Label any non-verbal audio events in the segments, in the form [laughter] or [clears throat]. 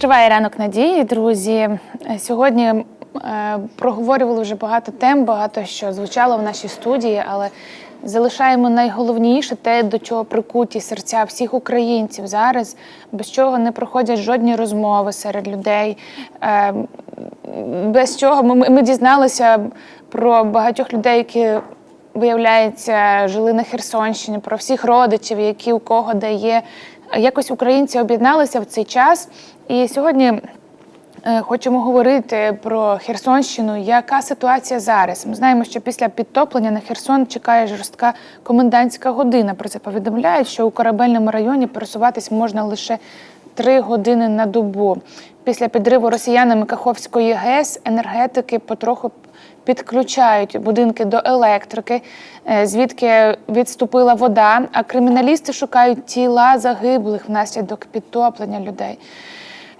Триває ранок надії, друзі. Е, Сьогодні е, проговорювали вже багато тем, багато що звучало в нашій студії, але залишаємо найголовніше те, до чого прикуті серця всіх українців зараз, без чого не проходять жодні розмови серед людей. Е, без чого ми, ми дізналися про багатьох людей, які виявляється, жили на Херсонщині, про всіх родичів, які у кого де є. Якось українці об'єдналися в цей час. І сьогодні е, хочемо говорити про Херсонщину. Яка ситуація зараз? Ми знаємо, що після підтоплення на Херсон чекає жорстка комендантська година. Про це повідомляють, що у корабельному районі пересуватись можна лише три години на добу. Після підриву росіянами Каховської ГЕС енергетики потроху підключають будинки до електрики, е, звідки відступила вода. А криміналісти шукають тіла загиблих внаслідок підтоплення людей.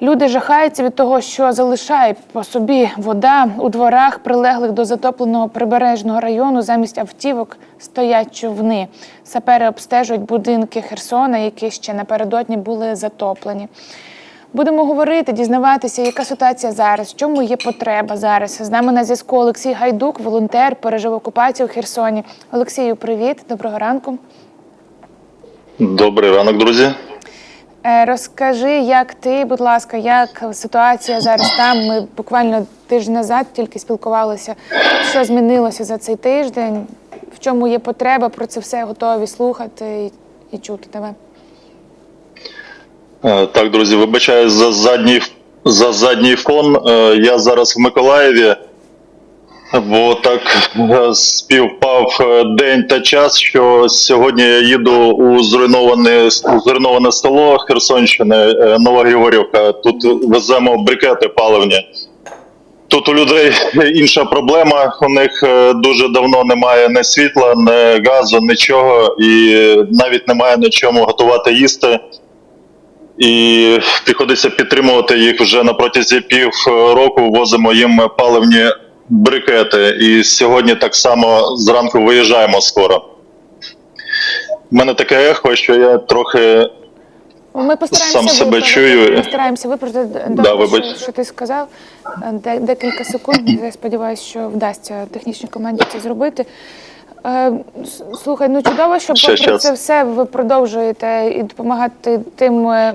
Люди жахаються від того, що залишає по собі вода у дворах, прилеглих до затопленого прибережного району. Замість автівок стоять човни. Сапери обстежують будинки Херсона, які ще напередодні були затоплені. Будемо говорити, дізнаватися, яка ситуація зараз, в чому є потреба зараз. З нами на зв'язку Олексій Гайдук, волонтер, пережив окупацію в Херсоні. Олексію, привіт, доброго ранку. Добрий ранок, друзі. Е, Розкажи, як ти, будь ласка, як ситуація зараз там? Ми буквально тиждень назад тільки спілкувалися. Що змінилося за цей тиждень? В чому є потреба? Про це все готові слухати і, і чути тебе. Е, Так, друзі, вибачаю за задній за задній фон. Е, Я зараз в Миколаєві, бо так е, співпав день та час, що сьогодні я їду у зруйноване у зруйноване село Херсонщини, Нова Григорівка. Тут веземо брикети паливні. Тут у людей [laughs] інша проблема. У них дуже давно немає ні світла, ні газу, нічого, і навіть немає на чому готувати їсти. І приходиться підтримувати їх вже на протязі пів року. Возимо їм паливні брикети. І сьогодні так само зранку виїжджаємо скоро. У мене таке ехо, що я трохи Ми постараємося Сам себе виправити, чую. Постараємося виправити Да, добре, що, що ти сказав. Е, декілька секунд. Я сподіваюся, що вдасться технічній команді це зробити. Е, Слухай, ну чудово, що попри це все ви продовжуєте і допомагати тим е, е,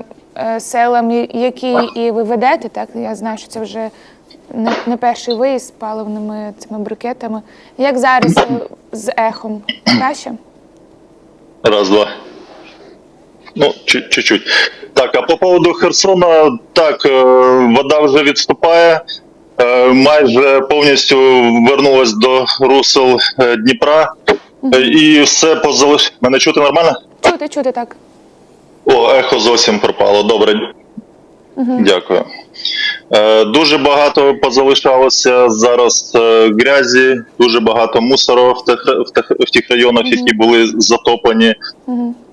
селам, які і ви ведете. Так я знаю, що це вже не, не перший виїзд з паливними цими брикетами. Як зараз е, з ехом? Краще? Раз, два. Ну, чуть- чуть-чуть. Так, а по поводу Херсона, так, е, вода вже відступає. е, Майже повністю вернулась до русел е, Дніпра. Е, І все позалиш. Мене чути нормально? Чути, чути так. О, ехо зовсім пропало. Добре. Дякую. Е, дуже багато позалишалося зараз е, грязі, дуже багато мусору в тих, в тих, в тих районах, які були затоплені.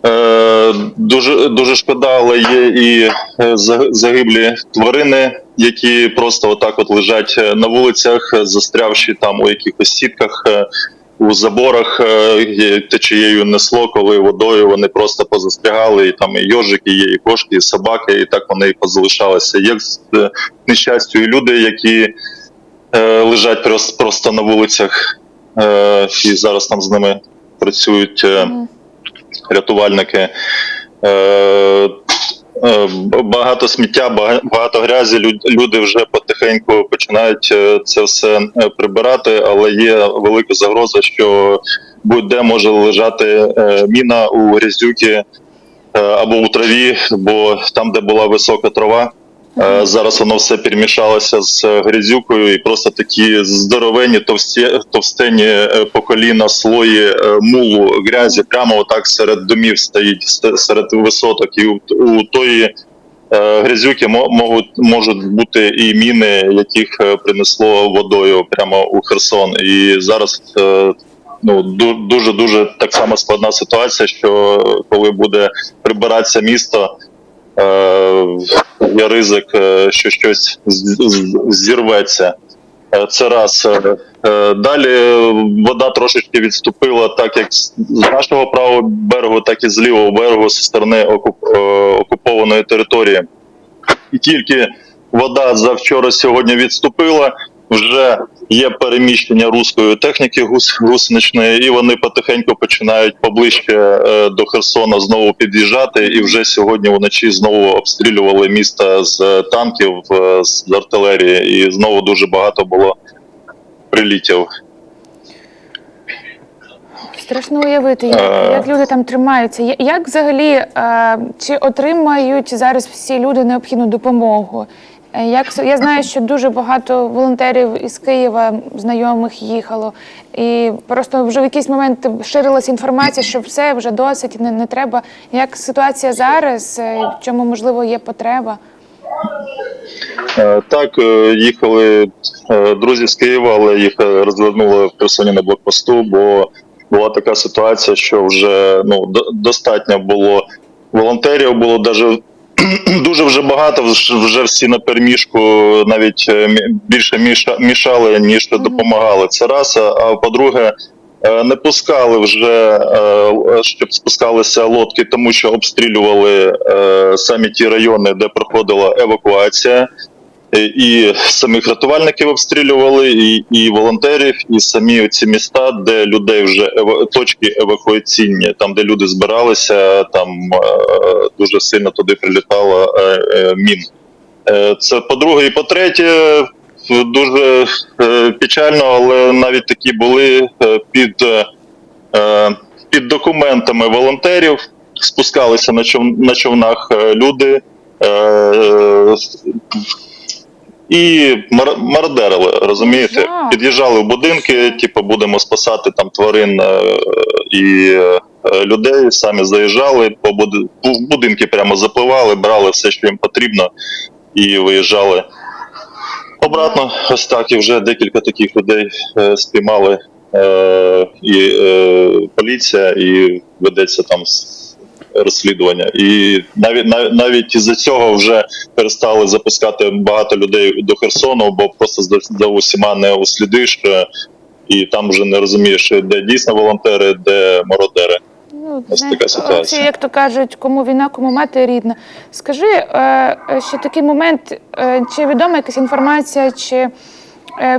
Е, дуже, дуже шкода, але є і загиблі тварини, які просто отак от лежать на вулицях, застрявши там у якихось сітках. Е, у заборах е, течією несло, коли водою вони просто позастрягали, і там і йожики є, і кошки, і собаки, і так вони і позалишалися. Е, к нещастю і люди, які е, лежать просто, просто на вулицях, е, і зараз там з ними працюють е, рятувальники. Е, е, Багато сміття, бага- багато грязі. Люд- Люди вже потихеньку починають е, це все е, прибирати, але є велика загроза, що будь-де може лежати е, міна у грязюки е, або у траві, бо там, де була висока трава, е, зараз воно все перемішалося з грязюкою, і просто такі здоровенні товсті, товстені е, по коліна слої е, мулу грязі прямо отак серед домів стоїть, серед висоток. І у, тої е, грязюки можуть, можуть бути і міни, яких е, принесло водою прямо у Херсон. І зараз е, ну дуже дуже так само складна ситуація, що коли буде прибиратися місто. Е, є ризик, е, що щось зірветься. Е, Це раз. Е, е, Далі вода трошечки відступила, так як з нашого правого берегу, так і з лівого берегу зі сторони окуп- е, окупованої території. і тільки вода за вчора сьогодні відступила. Вже є переміщення руської техніки гусеничної, і вони потихеньку починають поближче е, до Херсона знову під'їжджати. І вже сьогодні вночі знову обстрілювали місто з танків, е, з артилерії, і знову дуже багато було прилітів. Страшно уявити, як, Е. як люди там тримаються. Як взагалі е, чи отримають зараз всі люди необхідну допомогу? Е, Як я знаю, що дуже багато волонтерів із Києва знайомих їхало, і просто вже в якийсь момент ширилася інформація, що все вже досить, не, не треба. Як ситуація зараз? Е, В чому можливо є потреба? Е, Так, їхали друзі з Києва, але їх розвернули в Херсоні на блокпосту, бо була така ситуація, що вже ну достатньо було волонтерів, було даже [clears throat] дуже вже багато. вж- Вже всі на переміжку навіть е, більше міша- мішали ніж допомагали. Це раз. А по-друге, е, не пускали вже, е, щоб спускалися лодки, тому що обстрілювали самі ті райони, де проходила евакуація. Е, І самих рятувальників обстрілювали, і, і волонтерів, і самі ці міста, де людей вже точки евакуаційні, там де люди збиралися, там е, дуже сильно туди прилітало е, мін. Це по-друге, і по-третє, дуже е, печально, але навіть такі були під, під документами волонтерів, спускалися на, чов, човнах люди. І мар- мародерили, розумієте? Під'їжджали в будинки, типу, будемо спасати там тварин е, і е, людей. Самі заїжджали, по буди- будинки прямо запливали, брали все, що їм потрібно, і виїжджали. Обратно, ось так, і вже декілька таких людей е, спіймали і е, поліція, і ведеться там розслідування. І навіть нав- навіть із-за цього вже перестали запускати багато людей до Херсону, бо просто за, за усіма не услідиш, е, і там вже не розумієш, де дійсно волонтери, де мародери. Ну, Ось така ситуація. Оці, як то кажуть, кому війна, кому мати рідна. Скажи, е, е, ще такий момент, е, чи відома якась інформація, чи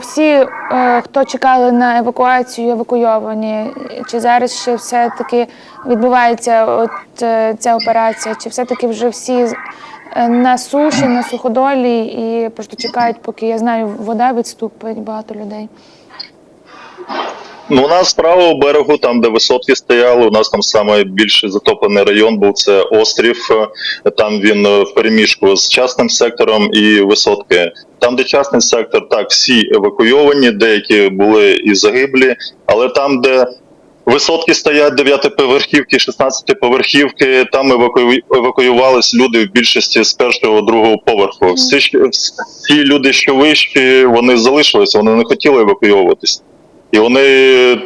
всі, е, хто чекали на евакуацію, евакуйовані, чи зараз ще все-таки відбувається от е, ця операція, чи все-таки вже всі е, на суші, на суходолі і просто чекають, поки я знаю, вода відступить багато людей. Ну, у нас з правого берегу, там, де висотки стояли, у нас там саме затоплений район був це острів. Там він е, в переміжку з частним сектором і висотки. Там, де частний сектор, так, всі евакуйовані, деякі були і загиблі, але там, де висотки стоять 9 поверхівки, 16 поверхівки, там еваку... евакуювались люди в більшості з першого другого поверху. Всі, всі люди, що вищі, вони залишилися, вони не хотіли евакуйовуватись. І вони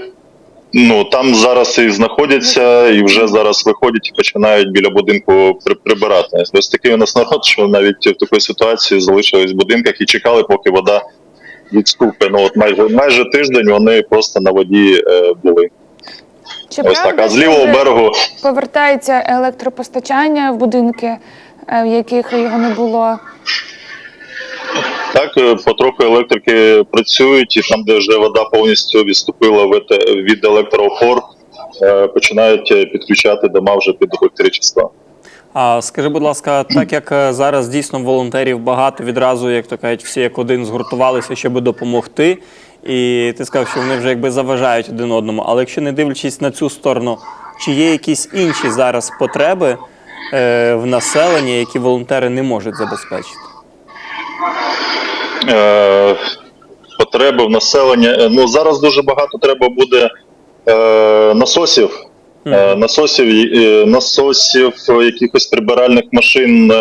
ну там зараз і знаходяться, і вже зараз виходять і починають біля будинку при- прибирати. Ось такий у нас народ, що навіть в такій ситуації залишились в будинках і чекали, поки вода відступить. Ну от майже майже тиждень вони просто на воді е, були. Чи Ось так. А з лівого берегу повертається електропостачання в будинки, е, в яких його не було. Так е, потроху електрики працюють, і там, де вже вода повністю відступила від, електроопор, е, починають е, підключати дома вже під електричество. А скажи, будь ласка, так як зараз дійсно волонтерів багато відразу, як то кажуть, всі як один згуртувалися, щоб допомогти. І ти сказав, що вони вже якби заважають один одному. Але якщо не дивлячись на цю сторону, чи є якісь інші зараз потреби е, в населенні, які волонтери не можуть забезпечити? Е, потреби в населення. Е, Ну зараз дуже багато треба буде е, насосів. Е, насосів, насосів, якихось прибиральних машин.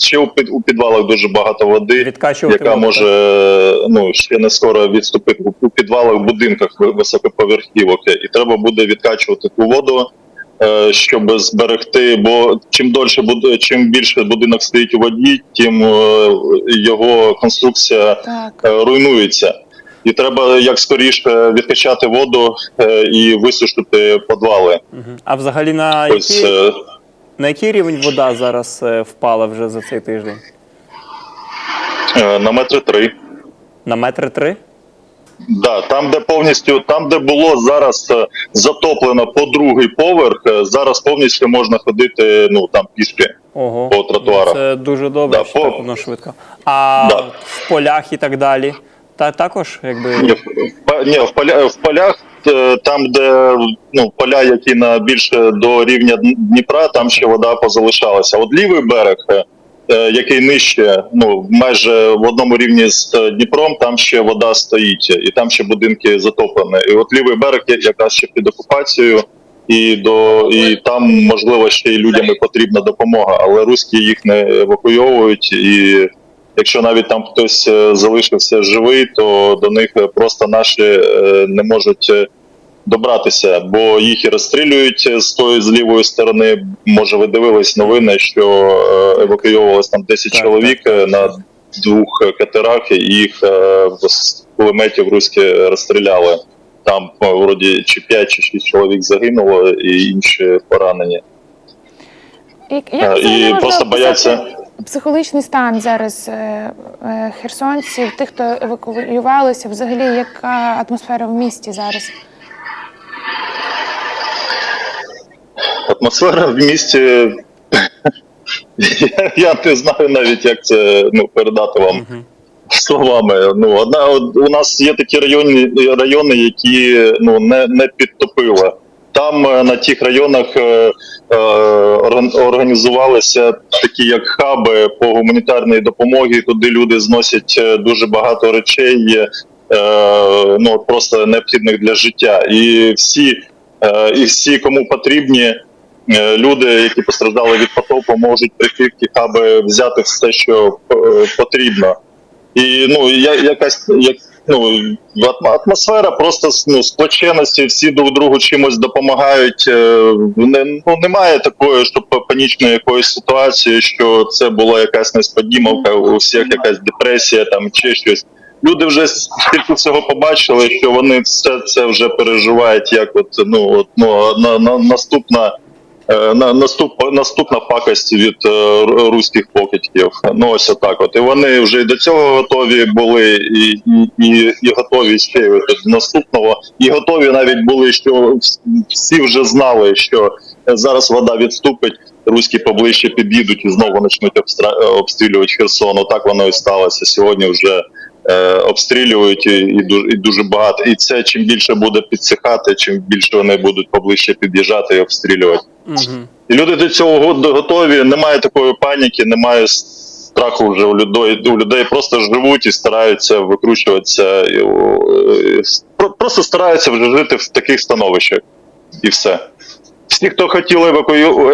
Ще у під- у підвалах дуже багато води, Відкачувати яка може ну ще не скоро відступити у- підвалах, в будинках ви- високоповерхівок. І треба буде відкачувати ту воду. Е, Щоб зберегти, бо чим дольше буде, чим більше будинок стоїть у воді, тим е, його конструкція Так. е, руйнується. І треба як скоріше відкачати воду і висушити підвали. А взагалі на Ось який, е, на який рівень вода зараз впала вже за цей тиждень? На метри три. На метри три? Да, там, де повністю, там, де було зараз е, затоплено по другий поверх, е, зараз повністю можна ходити ну там пішки. Ого. По тротуарах. Це дуже добре, Да, що по- так воно швидко. А Да. в полях і так далі. Та також, якби. Ні, в, ні, в, поля, в полях, е, там, де ну, поля, які на більше до рівня Дніпра, там ще вода позалишалася. От лівий берег, який нижче, ну майже в одному рівні з е, Дніпром, там ще вода стоїть, і там ще будинки затоплені. І от лівий берег якраз ще під окупацією. І до і там можливо ще й людям потрібна допомога, але руські їх не евакуйовують. І якщо навіть там хтось е, залишився живий, то до них е, просто наші е, не можуть е, добратися, бо їх і розстрілюють з тої з лівої сторони. Може, ви дивились новини, що е, евакуйовувалось там 10 Так, чоловік е, на двох е, катерах, і їх з кулеметів руські розстріляли. Там вроді чи 5 чи 6 чоловік загинуло, і інші поранені. І, як і просто бояться. Психологічний стан зараз е, е, херсонців, тих, хто евакуювалися, взагалі, яка атмосфера в місті зараз? Атмосфера в місті. я, не знаю навіть, як це ну, передати вам словами. Ну, одна, у нас є такі райони, райони які ну, не, не підтопили. Там е, на тих районах е, е, організувалися такі як хаби по гуманітарній допомогі. Туди люди зносять е, дуже багато речей, е, ну просто необхідних для життя. І всі, е, і всі, кому потрібні, люди, які постраждали від потопу, можуть прийти в взяти все, що е, потрібно. І ну я якась як ну атмосфера просто ну, сплоченості, всі друг другу чимось допомагають. е, Не, ну немає такої, щоб панічної якоїсь ситуації, що це була якась несподіванка, у всіх якась депресія там чи щось. Люди вже стільки всього побачили, що вони все це вже переживають, як от ну от ну на, на наступна. Е, на наступ наступна пакость від е, руських покидьків. Ну ось отак. От і вони вже і до цього готові були, і, і, і, готові ще до наступного, і готові навіть були, що всі вже знали, що зараз вода відступить, руські поближче під'їдуть і знову почнуть обстрілювати Херсон. Так воно і сталося. Сьогодні вже е, обстрілюють і, і, дуже, і дуже багато. І це чим більше буде підсихати, чим більше вони будуть поближче під'їжджати і обстрілювати. Угу. І люди до цього готові, немає такої паніки, немає страху вже у людей. У людей просто живуть і стараються викручуватися, і, е, просто стараються вже жити в таких становищах. І все. Всі, хто хотіли евакую...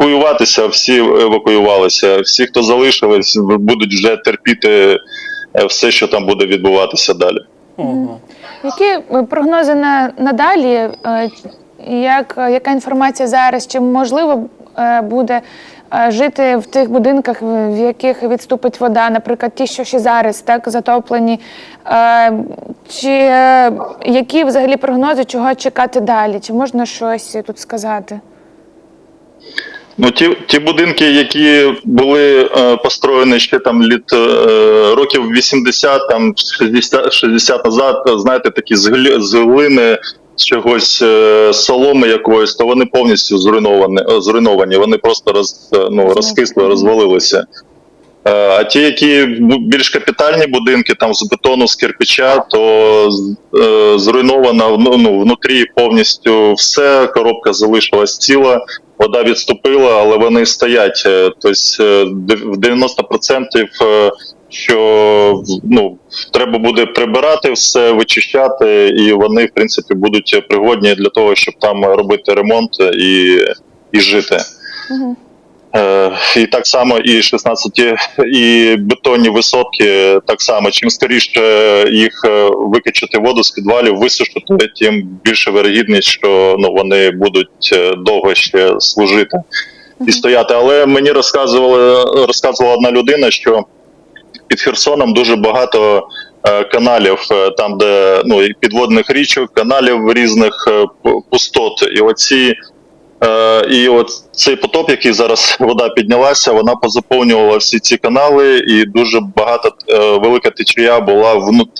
евакуюватися, всі евакуювалися. Всі, хто залишились, будуть вже терпіти е, все, що там буде відбуватися далі. Ого. Які е, прогнози на надалі? Як, яка інформація зараз? Чи можливо е, буде е, жити в тих будинках, в яких відступить вода, наприклад, ті, що ще зараз так затоплені? Е, Чи які взагалі прогнози, чого чекати далі? Чи можна щось тут сказати? Ну, ті, ті будинки, які були е, построєні ще там літ е, років 80, там 60, 60 назад, знаєте, такі з, глини, чогось е, соломи якоїсь, то вони повністю зруйновані. е, зруйновані. Вони просто роз, е, ну, розкисли, розвалилися. А ті, які більш капітальні будинки, там з бетону, з кирпича, то е, зруйновано ну, ну, внутрі повністю все, коробка залишилась ціла, вода відступила, але вони стоять. Тобто в 90% е, що ну, треба буде прибирати все, вичищати, і вони, в принципі, будуть пригодні для того, щоб там робити ремонт і, і жити. Угу. Е, і так само і 16 і бетонні висотки, так само. Чим скоріше їх е, викачати воду з підвалів, висушити, тим більше вирогідність, що ну вони будуть е, довго ще служити і стояти. Але мені розказували, розказувала одна людина, що під Херсоном дуже багато е, каналів, е, там, де ну підводних річок, каналів різних е, пустот. І оці і от цей потоп, який зараз [laughs] вода піднялася, вона позаповнювала всі ці канали, і дуже багато велика течія була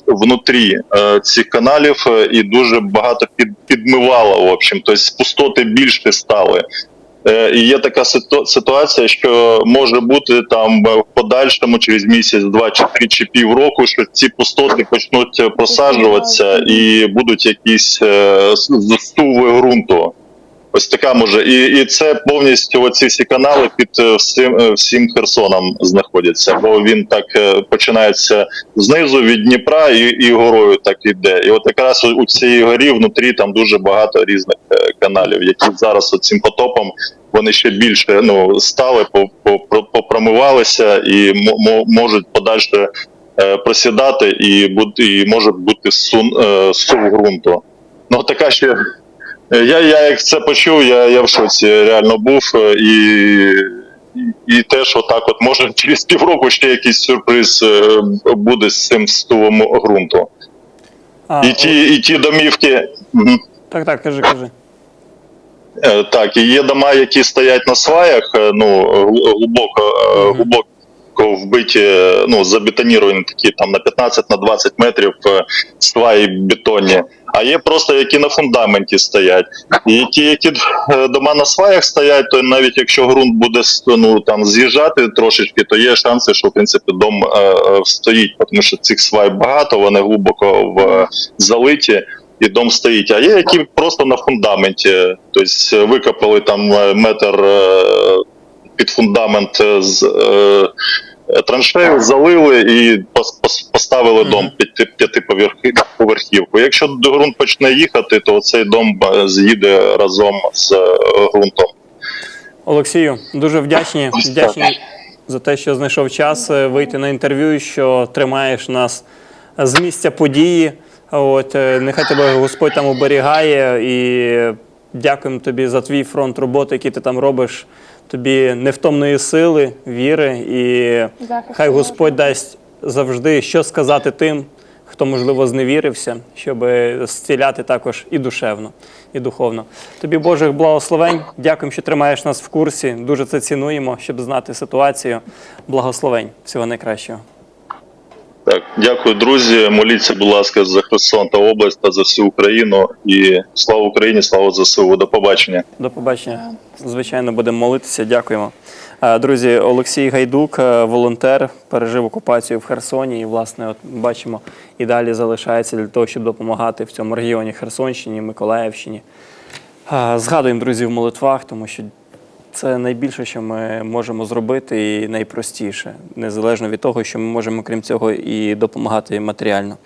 внутрі цих каналів, і дуже багато під, підмивала. В общем, тобто пустоти більше стали. Е, І є така ситу- ситуація, що може бути там е, в подальшому через місяць, два чи три чи півроку, що ці пустоти почнуть е, просаджуватися і будуть якісь застуви ґрунту. Ось така може, і, і це повністю оці всі канали під е, всім, е, всім Херсоном знаходяться, бо він так е, починається знизу від Дніпра і, і горою так іде. І от якраз у, цій горі внутрі там дуже багато різних каналів, які зараз цим потопом вони ще більше ну стали, по, по, про- попромивалися і мо- мо- можуть подальше просідати і і може бути сун, сув ґрунту. Ну така ще я, я як це почув, я, я в шоці реально був е, і, і, і те, що так, от може [laughs] через півроку ще якийсь сюрприз е, буде з цим стулом ґрунту. А, І ті, і ті домівки. Так, так, кажи, кажи. Е, Так, і є дома, які стоять на сваях, е, ну гл- глибоко, е, глибоко вбиті, е, ну забетоніровані такі там на 15 на 20 метрів е, сваї бетонні. А є просто які на фундаменті стоять. І ті, які е, дома на сваях стоять, то навіть якщо ґрунт буде ну, там з'їжджати трошечки, то є шанси, що в принципі дом стоїть, тому що цих свай багато, вони глибоко в залиті і дом стоїть. А є які просто на фундаменті, тобто викопали там метр під фундамент е, з е, траншею, залили і пос- пос- поставили дом п'яти- п'ятиповерхівку. Якщо ґрунт почне їхати, то цей дом з'їде разом з е, ґрунтом. Олексію, дуже вдячні, вдячні за те, що знайшов час е, вийти на інтерв'ю, що тримаєш нас з місця події. От нехай тебе Господь там оберігає і дякуємо тобі за твій фронт роботи, який ти там робиш. Тобі невтомної сили, віри, і Захисту хай Господь дасть завжди що сказати тим, хто можливо зневірився, щоб зціляти також і душевно, і духовно. Тобі Божих благословень. Дякуємо, що тримаєш нас в курсі. Дуже це цінуємо, щоб знати ситуацію. Благословень. Всього найкращого. Так, дякую, друзі. Моліться, будь ласка, за Херсон та область та за всю Україну. І слава Україні, слава ЗСУ. До побачення. До побачення. Звичайно, будемо молитися. Дякуємо. Друзі, Олексій Гайдук, е, волонтер, пережив окупацію в Херсоні. І, власне, от бачимо, і далі залишається для того, щоб допомагати в цьому регіоні Херсонщині, Миколаївщині. Згадуємо друзів в молитвах, тому що це найбільше, що ми можемо зробити, і найпростіше, незалежно від того, що ми можемо, крім цього, і допомагати матеріально.